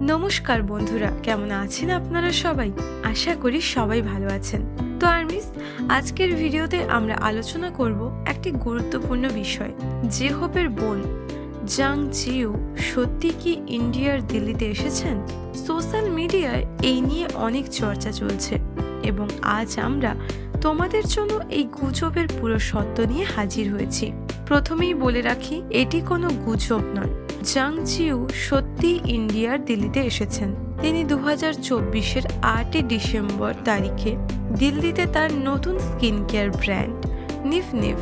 নমস্কার বন্ধুরা, কেমন আছেন আপনারা সবাই? আশা করি সবাই ভালো আছেন। তো আর্মিস, আজকের ভিডিওতে আমরা আলোচনা করব একটি গুরুত্বপূর্ণ বিষয় যে হোপের বোন জাং জিউ সত্যি কি ইন্ডিয়ার দিল্লিতে এসেছেন? সোশ্যাল মিডিয়ায় এই নিয়ে অনেক চর্চা চলছে এবং আজ আমরা তোমাদের জন্য এই গুজবের পুরো সত্য নিয়ে হাজির হয়েছি। প্রথমেই বলে রাখি, এটি কোনো গুজব নয়। জাং জিউ সত্যি ইন্ডিয়ার দিল্লিতে এসেছেন। তিনি দু হাজার চব্বিশের আটই ডিসেম্বর তারিখে দিল্লিতে তার নতুন স্কিন কেয়ার ব্র্যান্ড নিফ নিফ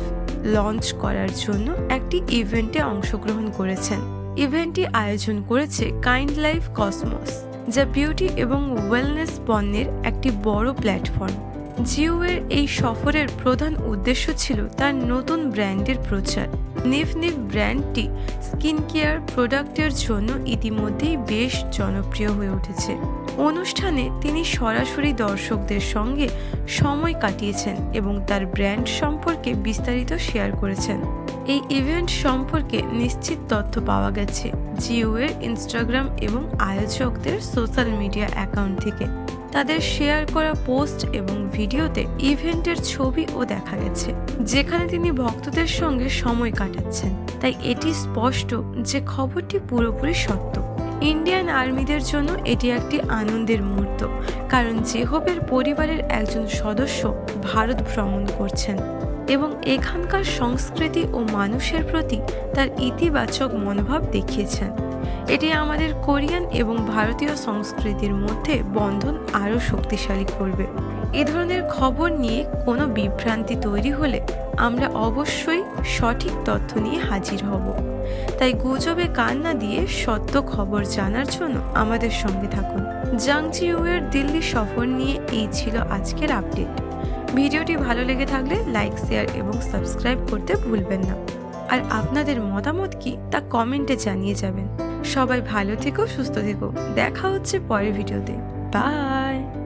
লঞ্চ করার জন্য একটি ইভেন্টে অংশগ্রহণ করেছেন। ইভেন্টটি আয়োজন করেছে কাইন্ড লাইফ কসমস, যা বিউটি এবং ওয়েলনেস পণ্যের একটি বড় প্ল্যাটফর্ম। জিওয়ের এই সফরের প্রধান উদ্দেশ্য ছিল তার নতুন ব্র্যান্ডের প্রচার। নিফ নিফ ব্র্যান্ডটি স্কিন কেয়ার প্রোডাক্টের জন্য ইতিমধ্যেই বেশ জনপ্রিয় হয়ে উঠেছে। অনুষ্ঠানে তিনি সরাসরি দর্শকদের সঙ্গে সময় কাটিয়েছেন এবং তার ব্র্যান্ড সম্পর্কে বিস্তারিত শেয়ার করেছেন। এই ইভেন্ট সম্পর্কে নিশ্চিত তথ্য পাওয়া গেছে জিওয়ের ইনস্টাগ্রাম এবং আয়োজকদের সোশ্যাল মিডিয়া অ্যাকাউন্ট থেকে। তাদের শেয়ার করা পোস্ট এবং ভিডিওতে ইভেন্টের ছবিও দেখা গেছে, যেখানে তিনি ভক্তদের সঙ্গে সময় কাটাচ্ছেন। তাই এটি স্পষ্ট যে খবরটি পুরোপুরি সত্য। ইন্ডিয়ান আর্মিদের জন্য এটি একটি আনন্দের মুহূর্ত, কারণ জেহবের পরিবারের একজন সদস্য ভারত ভ্রমণ করছেন এবং এখানকার সংস্কৃতি ও মানুষের প্রতি তার ইতিবাচক মনোভাব দেখিয়েছেন। এটি আমাদের কোরিয়ান এবং ভারতীয় সংস্কৃতির মধ্যে বন্ধন আরও শক্তিশালী করবে। এ ধরনের খবর নিয়ে কোনো বিভ্রান্তি তৈরি হলে আমরা অবশ্যই সঠিক তথ্য নিয়ে হাজির হব। তাই গুজবে কান না দিয়ে সত্য খবর জানার জন্য আমাদের সঙ্গে থাকুন। জাংজিউয়ের দিল্লি সফর নিয়ে এই ছিল আজকের আপডেট। ভিডিওটি ভালো লেগে থাকলে লাইক, শেয়ার এবং সাবস্ক্রাইব করতে ভুলবেন না। আর আপনাদের মতামত কি তা কমেন্টে জানিয়ে যাবেন। সবাই ভালো থেকো সুস্থ থেকো। দেখা হচ্ছে পরের ভিডিওতে। বাই